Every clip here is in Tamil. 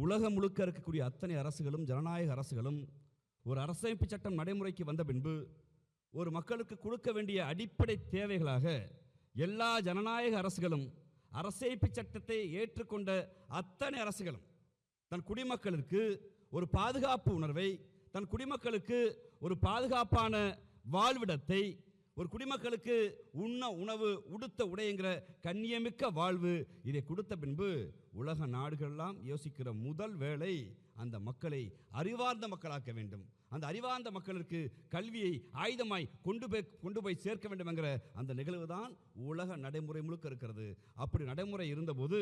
உலகம் முழுக்க இருக்கக்கூடிய அத்தனை அரசுகளும் ஜனநாயக அரசுகளும் ஒரு அரசமைப்பு சட்டம் நடைமுறைக்கு வந்த பின்பு ஒரு மக்களுக்கு கொடுக்க வேண்டிய அடிப்படை தேவைகளாக எல்லா ஜனநாயக அரசுகளும் அரசமைப்பு சட்டத்தை ஏற்றுக்கொண்ட அத்தனை அரசுகளும் தன் குடிமக்களுக்கு ஒரு பாதுகாப்பு உணர்வை தன் குடிமக்களுக்கு ஒரு பாதுகாப்பான வாழ்விடத்தை ஒரு குடிமக்களுக்கு உண்ண உணவு உடுத்த உடைங்கிற கண்ணியமிக்க வாழ்வு இதை கொடுத்த பின்பு உலக நாடுகள்லாம் யோசிக்கிற முதல் வேலை அந்த மக்களை அறிவார்ந்த மக்களாக்க வேண்டும். அந்த அறிவார்ந்த மக்களுக்கு கல்வியை ஆயுதமாய் கொண்டு போய் கொண்டு போய் சேர்க்க வேண்டும் என்கிற அந்த நிகழ்வு தான் உலக நடைமுறை முழுக்க இருக்கிறது. அப்படி நடைமுறை இருந்தபோது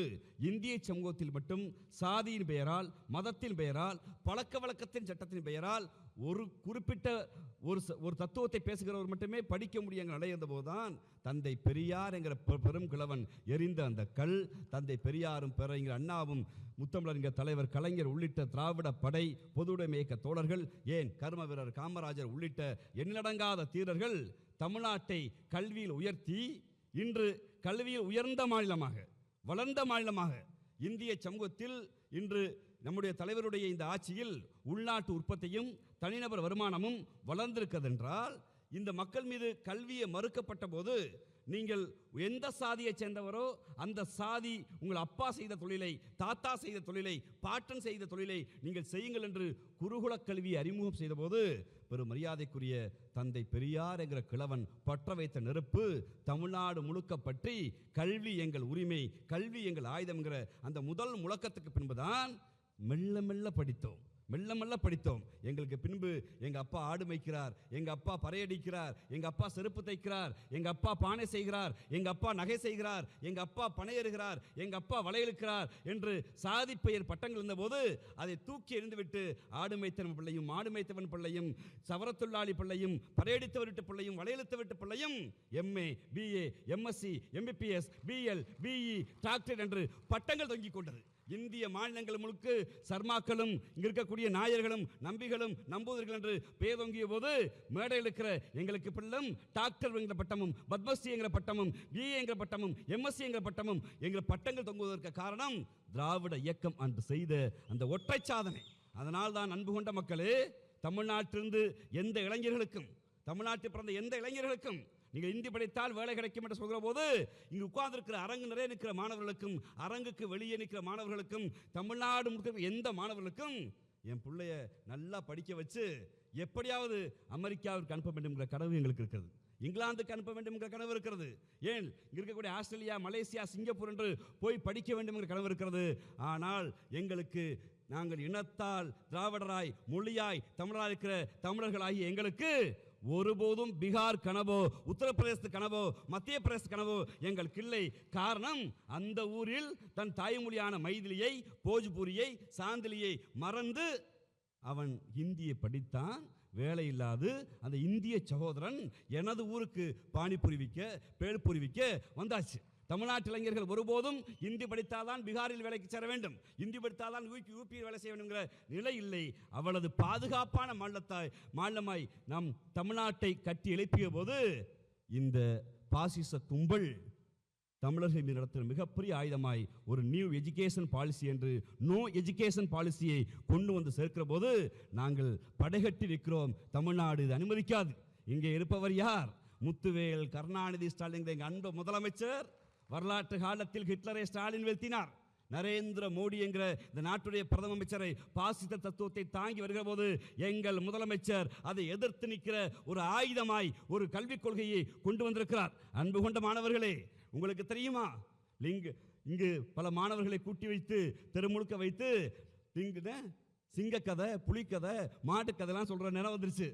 இந்திய சமூகத்தில் மட்டும் சாதியின் பெயரால் மதத்தின் பெயரால் பழக்க வழக்கத்தின் சட்டத்தின் பெயரால் ஒரு குறிப்பிட்ட ஒரு ஒரு தத்துவத்தை பேசுகிறவர் மட்டுமே படிக்க முடியுங்கிற நிலை இருந்தபோதுதான் தந்தை பெரியார் என்கிற பெ- பெரும் கிழவன் எரிந்த அந்த கல் தந்தை பெரியாரும் பெறங்கிற அண்ணாவும் முத்தமிழறிஞர் தலைவர் கலைஞர் உள்ளிட்ட திராவிட படை பொதுவுடைமை இயக்க தோழர்கள் ஏன் கர்ம வீரர் காமராஜர் உள்ளிட்ட எண்ணடங்காத தீரர்கள் தமிழ்நாட்டை கல்வியில் உயர்த்தி இன்று கல்வியில் உயர்ந்த மாநிலமாக வளர்ந்த மாநிலமாக இந்திய சமூகத்தில் இன்று நம்முடைய தலைவருடைய இந்த ஆட்சியில் உள்நாட்டு உற்பத்தியும் தனிநபர் வருமானமும் வளர்ந்திருக்கதென்றால் இந்த மக்கள் மீது கல்வியை மறுக்கப்பட்ட போது நீங்கள் எந்த சாதியைச் சேர்ந்தவரோ அந்த சாதி உங்கள் அப்பா செய்த தொழிலை தாத்தா செய்த தொழிலை பாட்டன் செய்த தொழிலை நீங்கள் செய்யுங்கள் என்று குருகுல கல்வியை அறிமுகம் செய்தபோது பெரும் மரியாதைக்குரிய தந்தை பெரியார் என்கிற கிழவன் பற்ற வைத்த நெருப்பு தமிழ்நாடு முழுக்க பற்றி கல்வி எங்கள் உரிமை கல்வி எங்கள் ஆயுதம் என்கிற அந்த முதல் முழக்கத்துக்கு பின்புதான் மெல்ல மெல்ல படித்தோம். மெல்ல மெல்ல படித்தோம். எங்களுக்கு பின்பு எங்க அப்பா ஆடு மேய்க்கிறார் எங்க அப்பா பறையடிக்கிறார் எங்க அப்பா செருப்பு தைக்கிறார் எங்க அப்பா பானை செய்கிறார் எங்க அப்பா நகை செய்கிறார் எங்க அப்பா பணையறுகிறார் எங்க அப்பா வளையலுக்கிறார் என்று சாதி பெயர் பட்டங்கள் இருந்தபோது அதை தூக்கி எறிந்துவிட்டு ஆடு மேய்த்தவன் பிள்ளையும் மாடு மேய்த்தவன் பிள்ளையும் சவரத்தொழிலாளி பிள்ளையும் பறையடித்தவர் விட்டு பிள்ளையும் வளையலுத்த விட்டு பிள்ளையும் M A B A M S C M B B S B L B E doctor என்று பட்டங்கள் தொங்கிக் கொண்டது. இந்திய மாநிலங்கள் முழுக்க சர்மாக்களும் இங்க இருக்கக்கூடிய நாயர்களும் நம்பிகளும் நம்பூதர்கள் என்று பேதொங்கிய போது மேடையில் இருக்கிற எங்களுக்கு பிள்ளும் டாக்டர் என்கிற பட்டமும் பத்மஸ்ரீ என்கிற பட்டமும் பிஏ என்கிற பட்டமும் எம்எஸ்சி என்கிற பட்டமும் எங்கள் பட்டங்கள் தொங்குவதற்கு காரணம் திராவிட இயக்கம் அன்று செய்த அந்த ஒற்றை சாதனை. அதனால் தான் அன்பு கொண்ட மக்களே தமிழ்நாட்டிலிருந்து எந்த இளைஞர்களுக்கும் தமிழ்நாட்டில் பிறந்த எந்த இளைஞர்களுக்கும் நீங்கள் இந்தி படித்தால் வேலை கிடைக்கும் என்று சொல்கிற போது இங்கு உட்கார்ந்திருக்கிற அரங்கு நிறைய நிற்கிற மாணவர்களுக்கும் அரங்குக்கு வெளியே நிற்கிற மாணவர்களுக்கும் தமிழ்நாடு முழுக்க எந்த மாணவர்களுக்கும் என் பிள்ளைய நல்லா படிக்க வச்சு எப்படியாவது அமெரிக்காவிற்கு அனுப்ப வேண்டும் என்கிற கனவு எங்களுக்கு இருக்கிறது. இங்கிலாந்துக்கு அனுப்ப வேண்டும் என்ற கனவு இருக்கிறது. ஏன்? இங்க இருக்கக்கூடிய ஆஸ்திரேலியா மலேசியா சிங்கப்பூர் என்று போய் படிக்க வேண்டும் என்ற கனவு இருக்கிறது. ஆனால் எங்களுக்கு நாங்கள் இனத்தால் திராவிடராய் மொழியாய் தமிழராக இருக்கிற தமிழர்களாகிய எங்களுக்கு ஒருபோதும் பீகார் கனவோ உத்தரப்பிரதேச கனவோ மத்திய பிரதேச கனவோ எங்களுக்கு இல்லை காரணம் அந்த ஊரில் தன் தாய்மொழியான மைதிலியை போஜ்பூரியை சாந்திலியை மறந்து அவன் இந்தியை படித்தான். வேலை இல்லாது அந்த இந்திய சகோதரன் எனது ஊருக்கு பானிபூரி விற்க பேல்பூரி விற்க வந்தாச்சு. தமிழ்நாட்டு இளைஞர்கள் ஒருபோதும் இந்தி படித்தால்தான் பீகாரில் வேலைக்கு சேர வேண்டும். இந்தி படித்தால்தான் யூபி யூபியில் வேலை செய்ய வேண்டுங்கிற நிலை இல்லை. அவளது பாதுகாப்பான மாநிலத்தாய் மாநிலமாய் நாம் தமிழ்நாட்டை கட்டி எழுப்பிய போது இந்த பாசிச கும்பல் தமிழர்கள் மீது நடத்துகிற மிகப்பெரிய ஆயுதமாய் ஒரு நியூ எஜுகேஷன் பாலிசி என்று நோ எஜுகேஷன் பாலிசியை கொண்டு வந்து சேர்க்கிற போது நாங்கள் படைகட்டி நிற்கிறோம். தமிழ்நாடு இது அனுமதிக்காது. இங்கே இருப்பவர் யார்? முத்துவேல் கருணாநிதி ஸ்டாலின் எங்கள் அன்பு முதலமைச்சர் வரலாற்று காலத்தில் ஹிட்லரை ஸ்டாலின் வீழ்த்தினார். நரேந்திர மோடி என்கிற இந்த நாட்டுடைய பிரதம அமைச்சரை பாசித்த தத்துவத்தை தாங்கி வருகிற போது எங்கள் முதலமைச்சர் அதை எதிர்த்து நிற்கிற ஒரு ஆயுதமாய் ஒரு கல்விக் கொள்கையை கொண்டு வந்திருக்கிறார். அன்பு கொண்ட மாணவர்களே உங்களுக்கு தெரியுமா? லிங்க் இங்கு பல மாணவர்களை கூட்டி வைத்து தெருமுழுக்க வைத்து இங்கு சிங்கக்கதை புலிக்கதை மாட்டுக்கதைலாம் சொல்ற நிலம் வந்துருச்சு.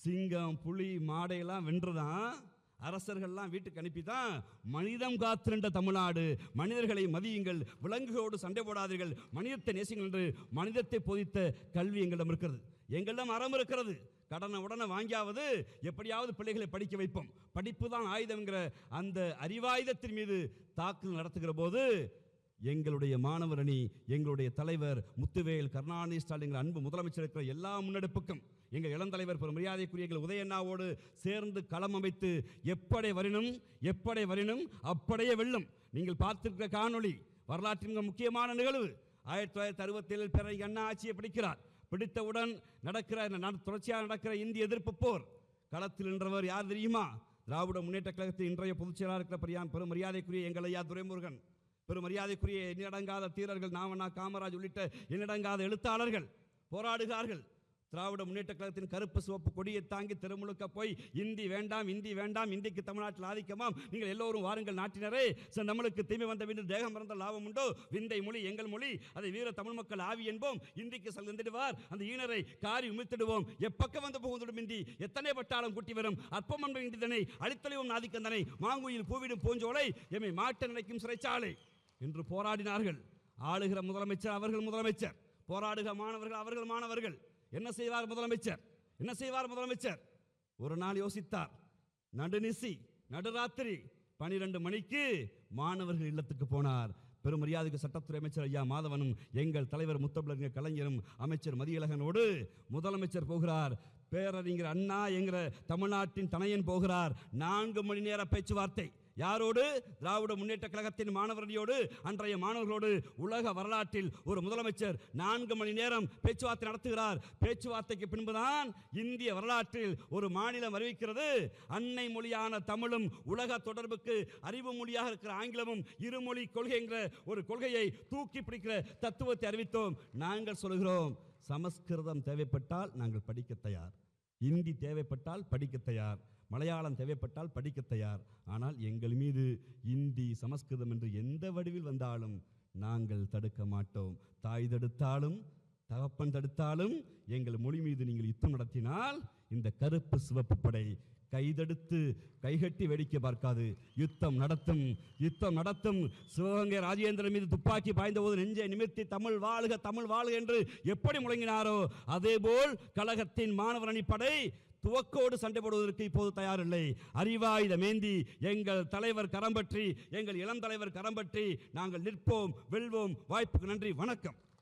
சிங்கம் புலி மாடையெல்லாம் வென்றுதான். அரசர்கள்லாம் வீட்டுக்கு அனுப்பி தான் மனிதம் காத்திருந்த தமிழ்நாடு மனிதர்களை மதியுங்கள் விலங்குகளோடு சண்டை போடாதீர்கள் மனிதத்தை நேசிங்கள் என்று மனிதத்தை போதித்த கல்வி எங்களிடம் இருக்கிறது. எங்களிடம் அறம் இருக்கிறது. கடனை உடனே வாங்கியாவது எப்படியாவது பிள்ளைகளை படிக்க வைப்போம். படிப்பு தான் ஆயுதம்ங்கிற அந்த அறிவாயுதத்தின் மீது தாக்குதல் நடத்துகிற போது எங்களுடைய மாணவர் அணி எங்களுடைய தலைவர் முத்துவேல் கருணாநிதி ஸ்டாலின் அன்பு முதலமைச்சர் இருக்கிற எல்லா முன்னெடுப்புக்கும் எங்கள் இளந்தலைவர் பெரும் மரியாதைக்குரிய எங்கள் உதயண்ணாவோடு சேர்ந்து களம் அமைத்து எப்படை வரினும் எப்படை வரினும் அப்படியே வெல்லும். நீங்கள் பார்த்திருக்கிற காணொளி வரலாற்றின் முக்கியமான நிகழ்வு. ஆயிரத்தி தொள்ளாயிரத்தி அறுபத்தி ஏழில் பிறகு அண்ணா ஆட்சியை பிடிக்கிறார். பிடித்தவுடன் நடக்கிற தொடர்ச்சியாக நடக்கிற இந்திய எதிர்ப்பு போர். களத்தில் நின்றவர் யார் தெரியுமா? திராவிட முன்னேற்ற கழகத்தின் இன்றைய பொதுச் செயலாளர் இருக்கிற பெரியா பெரும் மரியாதைக்குரிய எங்கள் ஐயா துரைமுருகன். பெரும் மரியாதைக்குரிய எண்ணிடங்காத தீரர்கள் நாமண்ணா காமராஜ் உள்ளிட்ட எண்ணடங்காத எழுத்தாளர்கள் போராடுகிறார்கள். திராவிட முன்னேற்ற கழகத்தின் கருப்பு சிவப்பு கொடியை தாங்கி திருமுழுக்க போய் இந்தி வேண்டாம் இந்தி வேண்டாம் இந்திக்கு தமிழ்நாட்டில் ஆதிக்கமாம் நீங்கள் எல்லோரும் வாருங்கள் நாட்டினரே. ச- நம்மளுக்கு தீமை வந்த பின் தேகம் மறந்த லாபம் உண்டோ? விந்தை மொழி எங்கள் மொழி அதை வீர தமிழ் மக்கள் ஆவி என்போம். இந்திக்கு சல்ந்திடுவார் அந்த ஈனரை காரி உமிழ்த்திடுவோம். எப்பக்கம் வந்து புகுந்துடும் இந்தி எத்தனை பட்டாளம் கூட்டி வரும்? அற்பம் அன்பு இந்திதனை அழித்தலையும் நாதிக்கந்தனை மாங்குயில் பூவிடும் பூஞ்சோலை எம்மை மாட்ட நினைக்கும் சிறைச்சாலை. என்று போராடினார்கள். ஆளுகிற முதலமைச்சர் அவர்கள் முதலமைச்சர். போராடுகிற மாணவர்கள் அவர்கள் மாணவர்கள். என்ன செய்வார் முதலமைச்சர்? என்ன செய்வார் முதலமைச்சர்? ஒரு நாள் யோசித்தார். நடுநிசி நடுராத்திரி பனிரெண்டு மணிக்கு மாணவர்கள் இல்லத்துக்கு போனார். பெருமரியாதைக்கு சட்டத்துறை அமைச்சர் ஐயா மாதவனும் எங்கள் தலைவர் முத்தமிழறிஞர் கலைஞரும் அமைச்சர் மதியழகனோடு முதலமைச்சர் போகிறார். பேரறிஞர் அண்ணா என்கிற தமிழ்நாட்டின் தனையன் போகிறார். நான்கு மணி நேர பேச்சுவார்த்தை. யாரோடு? திராவிட முன்னேற்ற கழகத்தின் மாணவர்களோடு அன்றைய மாணவர்களோடு உலக வரலாற்றில் ஒரு முதலமைச்சர் நான்கு மணி நேரம் பேச்சுவார்த்தை நடத்துகிறார். பேச்சுவார்த்தைக்கு பின்புதான் இந்திய வரலாற்றில் ஒரு மாநிலம் அறிவிக்கிறது. அன்னை மொழியான தமிழும் உலக தொடர்புக்கு அறிவு மொழியாக இருக்கிற ஆங்கிலமும் இருமொழி கொள்கை என்கிற ஒரு கொள்கையை தூக்கி பிடிக்கிற தத்துவத்தை அறிவித்தோம். நாங்கள் சொல்கிறோம் சமஸ்கிருதம் தேவைப்பட்டால் நாங்கள் படிக்க தயார். இந்தி தேவைப்பட்டால் படிக்க தயார் மலையாளம் தேவைப்பட்டால் படிக்க தயார். ஆனால் எங்கள் மீது இந்தி சமஸ்கிருதம் என்று எந்த வடிவில் வந்தாலும் நாங்கள் தடுக்க மாட்டோம். தாய் தடுத்தாலும் தகப்பன் தடுத்தாலும் எங்கள் மொழி மீது நீங்கள் யுத்தம் நடத்தினால் இந்த கருப்பு சிவப்பு படை கைதடுத்து கைகட்டி வேடிக்கை பார்க்காது. யுத்தம் நடத்தும் யுத்தம் நடத்தும். சிவகங்கை ராஜேந்திரன் மீது துப்பாக்கி பாய்ந்த போது நெஞ்சை நிமிர்த்தி தமிழ் வாழ்க தமிழ் வாழ்க என்று எப்படி முழங்கினாரோ அதேபோல் கழகத்தின் மாணவர் அணிப்படை துவக்கோடு சண்டை போடுவதற்கு இப்போது தயாரில்லை. அறிவாயுதமேந்தி எங்கள் தலைவர் கரம் பற்றி எங்கள் இளம் தலைவர் கரம் பற்றி நாங்கள் நிற்போம் வெல்வோம். வாய்ப்புக்கு நன்றி வணக்கம்.